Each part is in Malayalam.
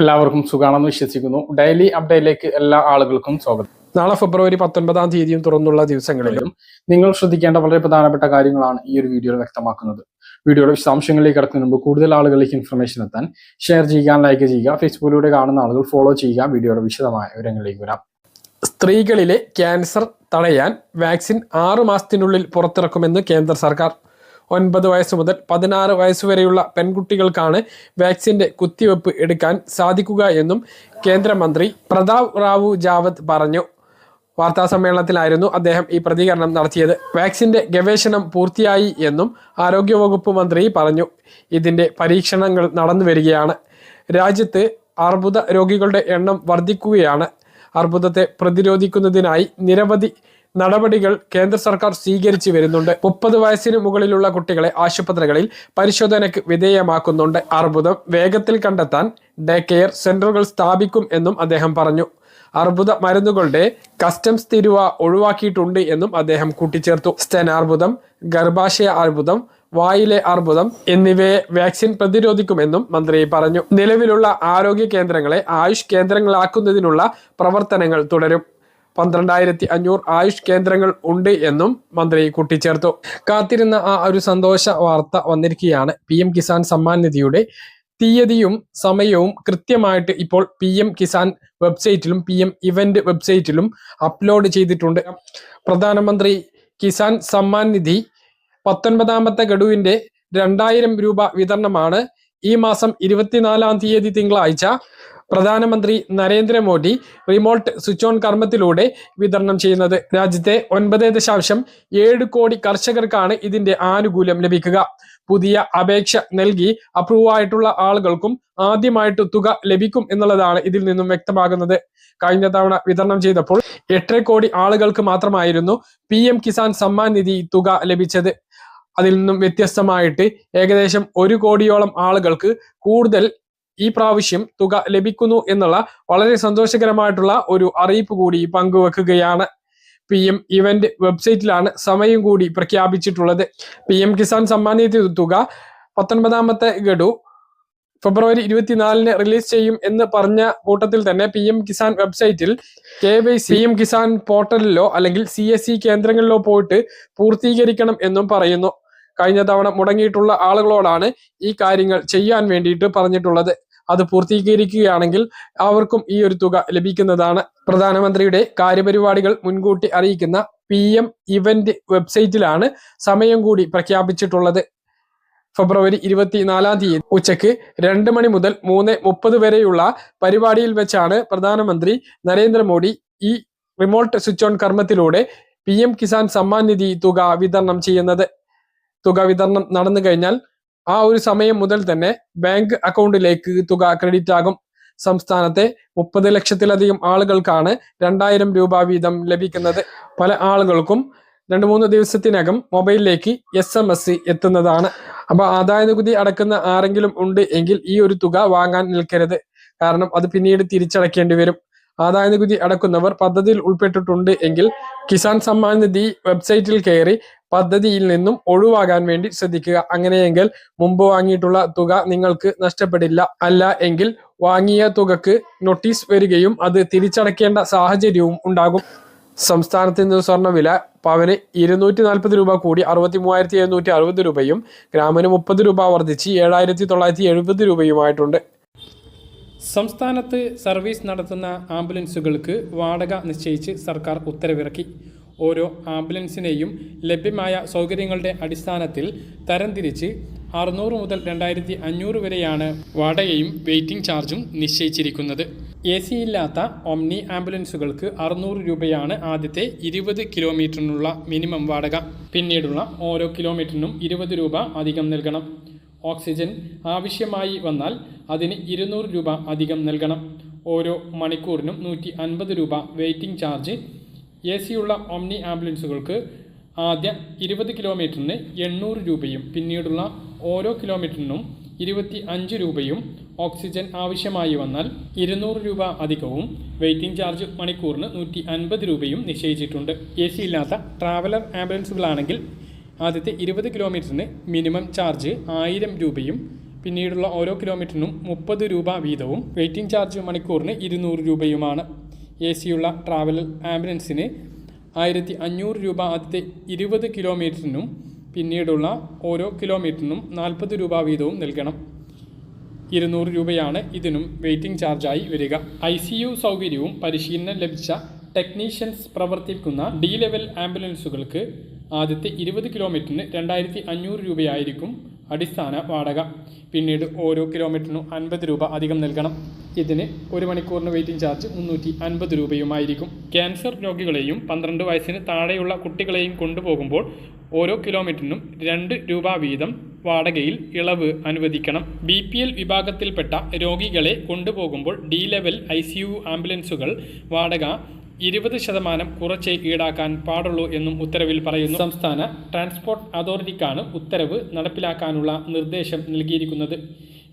എല്ലാവർക്കും സുഖാണെന്ന് വിശ്വസിക്കുന്നു. ഡെയിലി അപ്ഡേറ്റിലേക്ക് എല്ലാ ആളുകൾക്കും സ്വാഗതം. നാളെ ഫെബ്രുവരി പത്തൊൻപതാം തീയതിയും തുറന്നുള്ള ദിവസങ്ങളിലും നിങ്ങൾ ശ്രദ്ധിക്കേണ്ട വളരെ പ്രധാനപ്പെട്ട കാര്യങ്ങളാണ് ഈ ഒരു വീഡിയോയിൽ വ്യക്തമാക്കുന്നത്. വീഡിയോയുടെ വിശദാംശങ്ങളിലേക്ക് കടക്കുന്നതിന് മുമ്പ് കൂടുതൽ ആളുകളിലേക്ക് ഇൻഫർമേഷൻ എത്താൻ ഷെയർ ചെയ്യുക ലൈക്ക് ചെയ്യുക ഫേസ്ബുക്കിലൂടെ കാണുന്ന ആളുകൾ ഫോളോ ചെയ്യുക വീഡിയോയുടെ വിശദമായ വിവരങ്ങളിലേക്ക് വരാം. സ്ത്രീകളിലെ ക്യാൻസർ തടയാൻ വാക്സിൻ ആറു മാസത്തിനുള്ളിൽ പുറത്തിറക്കുമെന്ന് കേന്ദ്ര സർക്കാർ ഒൻപത് വയസ്സ് മുതൽ പതിനാറ് വയസ്സുവരെയുള്ള പെൺകുട്ടികൾക്കാണ് വാക്സിന്റെ കുത്തിവെപ്പ് എടുക്കാൻ സാധിക്കുക എന്നും കേന്ദ്രമന്ത്രി പ്രതാപ് റാവു ജാവത്ത് പറഞ്ഞു. വാർത്താ സമ്മേളനത്തിലായിരുന്നു അദ്ദേഹം ഈ പ്രതികരണം നടത്തിയത്. വാക്സിന്റെ ഗവേഷണം പൂർത്തിയായി എന്നും ആരോഗ്യവകുപ്പ് മന്ത്രി പറഞ്ഞു. ഇതിന്റെ പരീക്ഷണങ്ങൾ നടന്നു വരികയാണ്. രാജ്യത്ത് അർബുദ രോഗികളുടെ എണ്ണം വർദ്ധിക്കുകയാണ്. അർബുദത്തെ പ്രതിരോധിക്കുന്നതിനായി നിരവധി നടപടികൾ കേന്ദ്ര സർക്കാർ സ്വീകരിച്ചു വരുന്നുണ്ട്. മുപ്പത് വയസ്സിന് മുകളിലുള്ള കുട്ടികളെ ആശുപത്രികളിൽ പരിശോധനയ്ക്ക് വിധേയമാക്കുന്നുണ്ട്. അർബുദം വേഗത്തിൽ കണ്ടെത്താൻ ഡേ കെയർ സെന്ററുകൾ സ്ഥാപിക്കും എന്നും അദ്ദേഹം പറഞ്ഞു. അർബുദ മരുന്നുകളുടെ കസ്റ്റംസ് തിരുവ ഒഴിവാക്കിയിട്ടുണ്ട് എന്നും അദ്ദേഹം കൂട്ടിച്ചേർത്തു. സ്റ്റെനാർബുദം ഗർഭാശയ അർബുദം വായിലെ അർബുദം എന്നിവയെ വാക്സിൻ പ്രതിരോധിക്കുമെന്നും മന്ത്രി പറഞ്ഞു. നിലവിലുള്ള ആരോഗ്യ കേന്ദ്രങ്ങളെ ആയുഷ് കേന്ദ്രങ്ങളാക്കുന്നതിനുള്ള പ്രവർത്തനങ്ങൾ തുടരും. പന്ത്രണ്ടായിരത്തി അഞ്ഞൂറ് ആയുഷ് കേന്ദ്രങ്ങൾ ഉണ്ട് എന്നും മന്ത്രി കൂട്ടിച്ചേർത്തു. കാത്തിരുന്ന ആ ഒരു സന്തോഷ വാർത്ത വന്നിരിക്കുകയാണ്. പി കിസാൻ സമ്മാൻ നിധിയുടെ തീയതിയും സമയവും കൃത്യമായിട്ട് ഇപ്പോൾ പി എം കിസാൻ വെബ്സൈറ്റിലും പി എം ഇവന്റ് വെബ്സൈറ്റിലും അപ്ലോഡ് ചെയ്തിട്ടുണ്ട്. പ്രധാനമന്ത്രി കിസാൻ സമ്മാൻ നിധി പത്തൊൻപതാമത്തെ ഗഡുവിന്റെ രണ്ടായിരം രൂപ വിതരണമാണ് ഈ മാസം ഇരുപത്തിനാലാം തീയതി തിങ്കളാഴ്ച പ്രധാനമന്ത്രി നരേന്ദ്രമോദി റിമോട്ട് സ്വിച്ച് ഓൺ കർമ്മത്തിലൂടെ വിതരണം ചെയ്യുന്നത്. രാജ്യത്തെ ഒൻപത് ദശാംശം ഏഴ് കോടി കർഷകർക്കാണ് ഇതിന്റെ ആനുകൂല്യം ലഭിക്കുക. പുതിയ അപേക്ഷ നൽകി അപ്രൂവ് ആയിട്ടുള്ള ആളുകൾക്കും ആദ്യമായിട്ട് തുക ലഭിക്കും എന്നുള്ളതാണ് ഇതിൽ നിന്നും വ്യക്തമാകുന്നത്. കഴിഞ്ഞ തവണ വിതരണം ചെയ്തപ്പോൾ എട്ടര കോടി ആളുകൾക്ക് മാത്രമായിരുന്നു പി കിസാൻ സമ്മാൻ നിധി തുക ലഭിച്ചത്. അതിൽ നിന്നും വ്യത്യസ്തമായിട്ട് ഏകദേശം ഒരു കോടിയോളം ആളുകൾക്ക് കൂടുതൽ ഈ പ്രാവശ്യം തുക ലഭിക്കുന്നു എന്നുള്ള വളരെ സന്തോഷകരമായിട്ടുള്ള ഒരു അറിയിപ്പ് കൂടി പങ്കുവെക്കുകയാണ്. പി എം ഇവന്റ് വെബ്സൈറ്റിലാണ് സമയം കൂടി പ്രഖ്യാപിച്ചിട്ടുള്ളത്. പി എം കിസാൻ സമ്മാൻ നിധി തുക പത്തൊൻപതാമത്തെ ഗഡു ഫെബ്രുവരി ഇരുപത്തിനാലിന് റിലീസ് ചെയ്യും എന്ന് പറഞ്ഞ കൂട്ടത്തിൽ തന്നെ പി എം കിസാൻ വെബ്സൈറ്റിൽ K Y C M Kisan പോർട്ടലിലോ അല്ലെങ്കിൽ സി എസ് സി കേന്ദ്രങ്ങളിലോ പോയിട്ട് പൂർത്തീകരിക്കണം എന്നും പറയുന്നു. കഴിഞ്ഞ തവണ മുടങ്ങിയിട്ടുള്ള ആളുകളോടാണ് ഈ കാര്യങ്ങൾ ചെയ്യാൻ വേണ്ടിയിട്ട് പറഞ്ഞിട്ടുള്ളത്. അത് പൂർത്തീകരിക്കുകയാണെങ്കിൽ അവർക്കും ഈ ഒരു തുക ലഭിക്കുന്നതാണ്. പ്രധാനമന്ത്രിയുടെ കാര്യപരിപാടികൾ മുൻകൂട്ടി അറിയിക്കുന്ന പി എം ഇവന്റ് വെബ്സൈറ്റിലാണ് സമയം കൂടി പ്രഖ്യാപിച്ചിട്ടുള്ളത്. ഫെബ്രുവരി ഇരുപത്തിനാലാം തീയതി ഉച്ചയ്ക്ക് രണ്ട് മണി മുതൽ മൂന്ന് മുപ്പത് വരെയുള്ള പരിപാടിയിൽ വെച്ചാണ് പ്രധാനമന്ത്രി നരേന്ദ്രമോദി ഈ remote switch on കർമ്മത്തിലൂടെ P M Kisan Samman Nidhi തുക വിതരണം ചെയ്യുന്നത്. തുക വിതരണം നടന്നു കഴിഞ്ഞാൽ ആ ഒരു സമയം മുതൽ തന്നെ ബാങ്ക് അക്കൗണ്ടിലേക്ക് തുക ക്രെഡിറ്റ് ആകും. സംസ്ഥാനത്തെ മുപ്പത് ലക്ഷത്തിലധികം ആളുകൾക്കാണ് രണ്ടായിരം രൂപ വീതം ലഭിക്കുന്നത്. പല ആളുകൾക്കും രണ്ട് മൂന്ന് ദിവസത്തിനകം മൊബൈലിലേക്ക് എസ് എം എസ് എത്തുന്നതാണ്. അപ്പൊ ആദായ നികുതി അടക്കുന്ന ആരെങ്കിലും ഉണ്ട് എങ്കിൽ ഈ ഒരു തുക വാങ്ങാൻ നിൽക്കരുത്. കാരണം അത് പിന്നീട് തിരിച്ചടക്കേണ്ടി വരും. ആദായ നികുതി അടക്കുന്നവർ പദ്ധതിയിൽ ഉൾപ്പെട്ടിട്ടുണ്ട് എങ്കിൽ കിസാൻ സമ്മാൻ നിധി വെബ്സൈറ്റിൽ കയറി പദ്ധതിയിൽ നിന്നും ഒഴിവാകാൻ വേണ്ടി ശ്രദ്ധിക്കുക. അങ്ങനെയെങ്കിൽ മുമ്പ് വാങ്ങിയിട്ടുള്ള തുക നിങ്ങൾക്ക് നഷ്ടപ്പെടില്ല. അല്ല എങ്കിൽ വാങ്ങിയ തുകക്ക് നോട്ടീസ് വരികയും അത് തിരിച്ചടക്കേണ്ട സാഹചര്യവും ഉണ്ടാകും. സംസ്ഥാനത്ത് സ്വർണ വില പവന് ഇരുന്നൂറ്റി നാൽപ്പത് രൂപ കൂടി അറുപത്തി മൂവായിരത്തി എഴുന്നൂറ്റി അറുപത് രൂപയും ഗ്രാമിന് മുപ്പത് രൂപ വർദ്ധിച്ച് ഏഴായിരത്തി തൊള്ളായിരത്തി എഴുപത് രൂപയുമായിട്ടുണ്ട്. സംസ്ഥാനത്ത് സർവീസ് നടത്തുന്ന ആംബുലൻസുകൾക്ക് വാടക നിശ്ചയിച്ച് സർക്കാർ ഉത്തരവിറക്കി. ഓരോ ആംബുലൻസിനെയും ലഭ്യമായ സൗകര്യങ്ങളുടെ അടിസ്ഥാനത്തിൽ തരംതിരിച്ച് അറുന്നൂറ് മുതൽ രണ്ടായിരത്തി അഞ്ഞൂറ് വരെയാണ് വാടകയും വെയിറ്റിംഗ് ചാർജും നിശ്ചയിച്ചിരിക്കുന്നത്. എ സി ഇല്ലാത്ത ഒംനി ആംബുലൻസുകൾക്ക് അറുന്നൂറ് രൂപയാണ് ആദ്യത്തെ ഇരുപത് കിലോമീറ്ററിനുള്ള മിനിമം വാടക. പിന്നീടുള്ള ഓരോ കിലോമീറ്ററിനും ഇരുപത് രൂപ അധികം നൽകണം. ഓക്സിജൻ ആവശ്യമായി വന്നാൽ അതിന് ഇരുന്നൂറ് രൂപ അധികം നൽകണം. ഓരോ മണിക്കൂറിനും നൂറ്റി അൻപത് രൂപ വെയിറ്റിംഗ് ചാർജ് എ സിയുള്ള ഓംനി ആംബുലൻസുകൾക്ക് ആദ്യ ഇരുപത് കിലോമീറ്ററിന് എണ്ണൂറ് രൂപയും പിന്നീടുള്ള ഓരോ കിലോമീറ്ററിനും ഇരുപത്തി അഞ്ച് രൂപയും ഓക്സിജൻ ആവശ്യമായി വന്നാൽ ഇരുന്നൂറ് രൂപ അധികവും വെയിറ്റിംഗ് ചാർജ് മണിക്കൂറിന് നൂറ്റി അൻപത് രൂപയും നിശ്ചയിച്ചിട്ടുണ്ട്. എ സി ഇല്ലാത്ത ട്രാവലർ ആംബുലൻസുകളാണെങ്കിൽ ആദ്യത്തെ ഇരുപത് കിലോമീറ്ററിന് മിനിമം ചാർജ് ആയിരം രൂപയും പിന്നീടുള്ള ഓരോ കിലോമീറ്ററിനും മുപ്പത് രൂപ വീതവും വെയിറ്റിംഗ് ചാർജ് മണിക്കൂറിന് ഇരുന്നൂറ് രൂപയുമാണ്. എ സിയുള്ള ട്രാവൽ ആംബുലൻസിന് ആയിരത്തി അഞ്ഞൂറ് രൂപ ആദ്യത്തെ ഇരുപത് കിലോമീറ്ററിനും പിന്നീടുള്ള ഓരോ കിലോമീറ്ററിനും നാൽപ്പത് രൂപ വീതവും നൽകണം. ഇരുന്നൂറ് രൂപയാണ് ഇതിനും വെയിറ്റിംഗ് ചാർജായി വരിക. ഐ സി യു സൗകര്യവും പരിശീലനം ലഭിച്ച ടെക്നീഷ്യൻസ് പ്രവർത്തിക്കുന്ന ഡി ലെവൽ ആംബുലൻസുകൾക്ക് ആദ്യത്തെ ഇരുപത് കിലോമീറ്ററിന് രണ്ടായിരത്തി അഞ്ഞൂറ് രൂപയായിരിക്കും അടിസ്ഥാന വാടക. പിന്നീട് ഓരോ കിലോമീറ്ററിനും അൻപത് രൂപ അധികം നൽകണം. ഇതിന് ഒരു മണിക്കൂറിന് വെയിറ്റിംഗ് ചാർജ് മുന്നൂറ്റി അൻപത് രൂപയുമായിരിക്കും. ക്യാൻസർ രോഗികളെയും പന്ത്രണ്ട് വയസ്സിന് താഴെയുള്ള കുട്ടികളെയും കൊണ്ടുപോകുമ്പോൾ ഓരോ കിലോമീറ്ററിനും രണ്ട് രൂപ വീതം വാടകയിൽ ഇളവ് അനുവദിക്കണം. ബി പി എൽ വിഭാഗത്തിൽപ്പെട്ട രോഗികളെ കൊണ്ടുപോകുമ്പോൾ D level I C U ആംബുലൻസുകൾ വാടക ഇരുപത് ശതമാനം കുറച്ച് ഈടാക്കാൻ പാടുള്ളൂ എന്നും ഉത്തരവിൽ പറയുന്നു. സംസ്ഥാന ട്രാൻസ്പോർട്ട് അതോറിറ്റിക്കാണ് ഉത്തരവ് നടപ്പിലാക്കാനുള്ള നിർദ്ദേശം നൽകിയിരിക്കുന്നത്.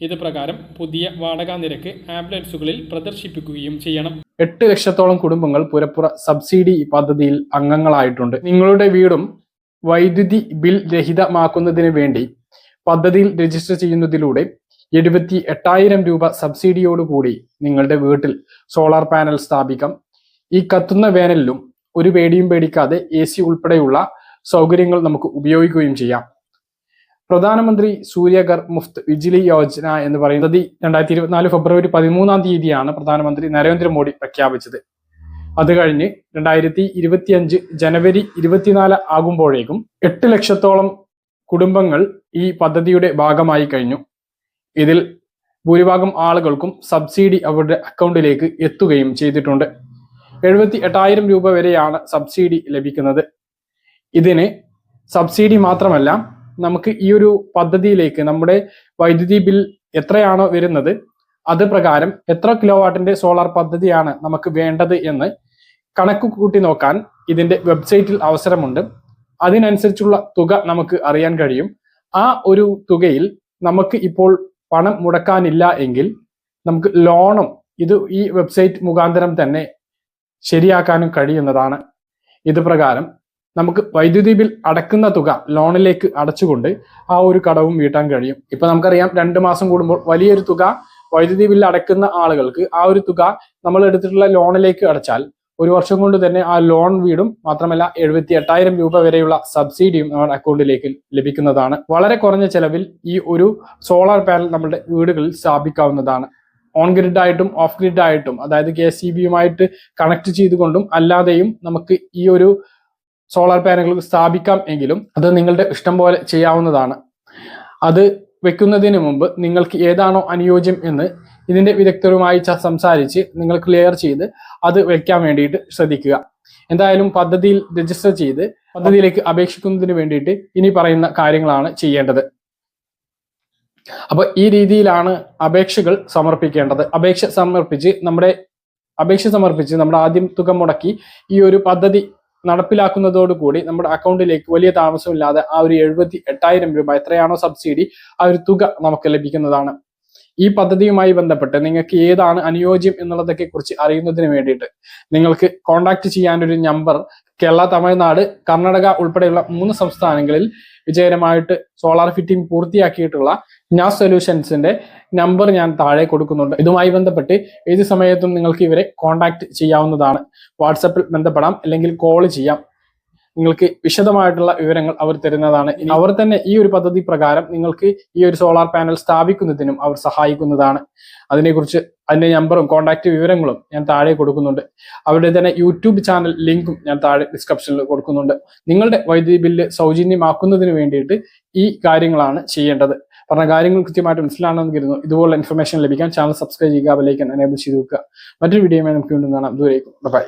ഇത് പ്രകാരം പുതിയ വാടക നിരക്ക് ആംബുലൻസുകളിൽ പ്രദർശിപ്പിക്കുകയും ചെയ്യണം. എട്ട് ലക്ഷത്തോളം കുടുംബങ്ങൾ പുരപ്പുറ സബ്സിഡി പദ്ധതിയിൽ അംഗങ്ങളായിട്ടുണ്ട്. നിങ്ങളുടെ വീടും വൈദ്യുതി ബിൽ രഹിതമാക്കുന്നതിന് വേണ്ടി പദ്ധതിയിൽ രജിസ്റ്റർ ചെയ്യുന്നതിലൂടെ എഴുപത്തി എട്ടായിരം രൂപ സബ്സിഡിയോടുകൂടി നിങ്ങളുടെ വീട്ടിൽ സോളാർ പാനൽ സ്ഥാപിക്കാം. ഈ കത്തുന്ന വേനലിലും ഒരു പേടിയും പേടിക്കാതെ എ സി ഉൾപ്പെടെയുള്ള സൗകര്യങ്ങൾ നമുക്ക് ഉപയോഗിക്കുകയും ചെയ്യാം. പ്രധാനമന്ത്രി സൂര്യഗർ മുഫ്ത് വിജിലി യോജന എന്ന് പറയുന്നത് രണ്ടായിരത്തി ഇരുപത്തിനാല് ഫെബ്രുവരി പതിമൂന്നാം തീയതിയാണ് പ്രധാനമന്ത്രി നരേന്ദ്രമോദി പ്രഖ്യാപിച്ചത്. അത് കഴിഞ്ഞ് രണ്ടായിരത്തി ഇരുപത്തിയഞ്ച് ജനുവരി ഇരുപത്തിനാല് ആകുമ്പോഴേക്കും എട്ട് ലക്ഷത്തോളം കുടുംബങ്ങൾ ഈ പദ്ധതിയുടെ ഭാഗമായി കഴിഞ്ഞു. ഇതിൽ ഭൂരിഭാഗം ആളുകൾക്കും സബ്സിഡി അവരുടെ അക്കൗണ്ടിലേക്ക് എത്തുകയും ചെയ്തിട്ടുണ്ട്. എഴുപത്തി എട്ടായിരം രൂപ വരെയാണ് സബ്സിഡി ലഭിക്കുന്നത്. ഇതിന് സബ്സിഡി മാത്രമല്ല നമുക്ക് ഈ ഒരു പദ്ധതിയിലേക്ക് നമ്മുടെ വൈദ്യുതി ബിൽ എത്രയാണോ വരുന്നത് അത് പ്രകാരം എത്ര കിലോ വാട്ടിന്റെ സോളാർ പദ്ധതിയാണ് നമുക്ക് വേണ്ടത് എന്ന് കണക്ക് കൂട്ടി നോക്കാൻ ഇതിന്റെ വെബ്സൈറ്റിൽ അവസരമുണ്ട്. അതിനനുസരിച്ചുള്ള തുക നമുക്ക് അറിയാൻ കഴിയും. ആ ഒരു തുകയിൽ നമുക്ക് ഇപ്പോൾ പണം മുടക്കാനില്ല എങ്കിൽ നമുക്ക് ലോണും ഇത് ഈ വെബ്സൈറ്റ് മുഖാന്തരം തന്നെ ശരിയാക്കാനും കഴിയുന്നതാണ്. ഇത് പ്രകാരം നമുക്ക് വൈദ്യുതി ബിൽ അടക്കുന്ന തുക ലോണിലേക്ക് അടച്ചുകൊണ്ട് ആ ഒരു കടവും വീട്ടാൻ കഴിയും. ഇപ്പൊ നമുക്കറിയാം രണ്ട് മാസം കൂടുമ്പോൾ വലിയൊരു തുക വൈദ്യുതി ബിൽ അടക്കുന്ന ആളുകൾക്ക് ആ ഒരു തുക നമ്മൾ എടുത്തിട്ടുള്ള ലോണിലേക്ക് അടച്ചാൽ ഒരു വർഷം കൊണ്ട് തന്നെ ആ ലോൺ വീടും മാത്രമല്ല എഴുപത്തി എട്ടായിരം രൂപ വരെയുള്ള സബ്സിഡിയും നമ്മുടെ അക്കൗണ്ടിലേക്ക് ലഭിക്കുന്നതാണ്. വളരെ കുറഞ്ഞ ചെലവിൽ ഈ ഒരു സോളാർ പാനൽ നമ്മുടെ വീടുകളിൽ സ്ഥാപിക്കാവുന്നതാണ്. ഓൺ ഗ്രിഡ് ആയിട്ടും ഓഫ് ഗ്രിഡ് ആയിട്ടും അതായത് കെ സി ബിയുമായിട്ട് കണക്ട് ചെയ്തുകൊണ്ടും അല്ലാതെയും നമുക്ക് ഈ ഒരു സോളാർ പാനലുകൾ സ്ഥാപിക്കാം എങ്കിലും അത് നിങ്ങളുടെ ഇഷ്ടം പോലെ ചെയ്യാവുന്നതാണ്. അത് വെക്കുന്നതിന് മുമ്പ് നിങ്ങൾക്ക് ഏതാണോ അനുയോജ്യം എന്ന് ഇതിന്റെ വിദഗ്ധരുമായി സംസാരിച്ച് നിങ്ങൾ ക്ലിയർ ചെയ്ത് അത് വെക്കാൻ വേണ്ടിയിട്ട് ശ്രദ്ധിക്കുക. എന്തായാലും പദ്ധതിയിൽ രജിസ്റ്റർ ചെയ്ത് പദ്ധതിയിലേക്ക് അപേക്ഷിക്കുന്നതിന് വേണ്ടിയിട്ട് ഇനി പറയുന്ന കാര്യങ്ങളാണ് ചെയ്യേണ്ടത്. അപ്പൊ ഈ രീതിയിലാണ് അപേക്ഷകൾ സമർപ്പിക്കേണ്ടത്. അപേക്ഷ സമർപ്പിച്ച് നമ്മുടെ അപേക്ഷ സമർപ്പിച്ച് നമ്മുടെ ആദ്യം തുക മുടക്കി ഈ ഒരു പദ്ധതി നടപ്പിലാക്കുന്നതോടുകൂടി നമ്മുടെ അക്കൗണ്ടിലേക്ക് വലിയ താമസമില്ലാതെ ആ ഒരു എഴുപത്തി എട്ടായിരം രൂപ എത്രയാണോ സബ്സിഡി ആ ഒരു തുക നമുക്ക് ലഭിക്കുന്നതാണ്. ഈ പദ്ധതിയുമായി ബന്ധപ്പെട്ട് നിങ്ങൾക്ക് ഏതാണ് അനുയോജ്യം എന്നുള്ളതൊക്കെ കുറിച്ച് അറിയുന്നതിന് വേണ്ടിയിട്ട് നിങ്ങൾക്ക് കോൺടാക്ട് ചെയ്യാനൊരു നമ്പർ കേരള തമിഴ്നാട് കർണാടക ഉൾപ്പെടെയുള്ള മൂന്ന് സംസ്ഥാനങ്ങളിൽ വിജയകരമായിട്ട് സോളാർ ഫിറ്റിംഗ് പൂർത്തിയാക്കിയിട്ടുള്ള നാസ് സൊല്യൂഷൻസിന്റെ നമ്പർ ഞാൻ താഴെ കൊടുക്കുന്നുണ്ട്. ഇതുമായി ബന്ധപ്പെട്ട് ഏത് സമയത്തും നിങ്ങൾക്ക് ഇവരെ കോൺടാക്ട് ചെയ്യാവുന്നതാണ്. വാട്സപ്പിൽ ബന്ധപ്പെടാം അല്ലെങ്കിൽ കോൾ ചെയ്യാം. നിങ്ങൾക്ക് വിശദമായിട്ടുള്ള വിവരങ്ങൾ അവർ തരുന്നതാണ്. അവർ തന്നെ ഈ ഒരു പദ്ധതി പ്രകാരം നിങ്ങൾക്ക് ഈ ഒരു സോളാർ പാനൽ സ്ഥാപിക്കുന്നതിനും അവർ സഹായിക്കുന്നതാണ്. അതിനെക്കുറിച്ച് അതിന്റെ നമ്പറും കോൺടാക്ട് വിവരങ്ങളും ഞാൻ താഴെ കൊടുക്കുന്നുണ്ട്. അവരുടെ തന്നെ യൂട്യൂബ് ചാനൽ ലിങ്കും ഞാൻ താഴെ ഡിസ്ക്രിപ്ഷനിൽ കൊടുക്കുന്നുണ്ട്. നിങ്ങളുടെ വൈദ്യുതി ബില്ല് സൗജന്യമാക്കുന്നതിന് വേണ്ടിയിട്ട് ഈ കാര്യങ്ങളാണ് ചെയ്യേണ്ടത്. പറഞ്ഞ കാര്യങ്ങൾ കൃത്യമായിട്ട് മനസ്സിലാണെന്ന് കരുതുന്നു. ഇതുപോലുള്ള ഇൻഫർമേഷൻ ലഭിക്കാൻ ചാനൽ സബ്സ്ക്രൈബ് ചെയ്യുക ബെലൈക്കൻ എനേബിൾ ചെയ്ത് വെക്കുക. മറ്റൊരു വീഡിയോയുമായി നമുക്ക് വീണ്ടും കാണാം. ദൂരേക്കും. ബൈ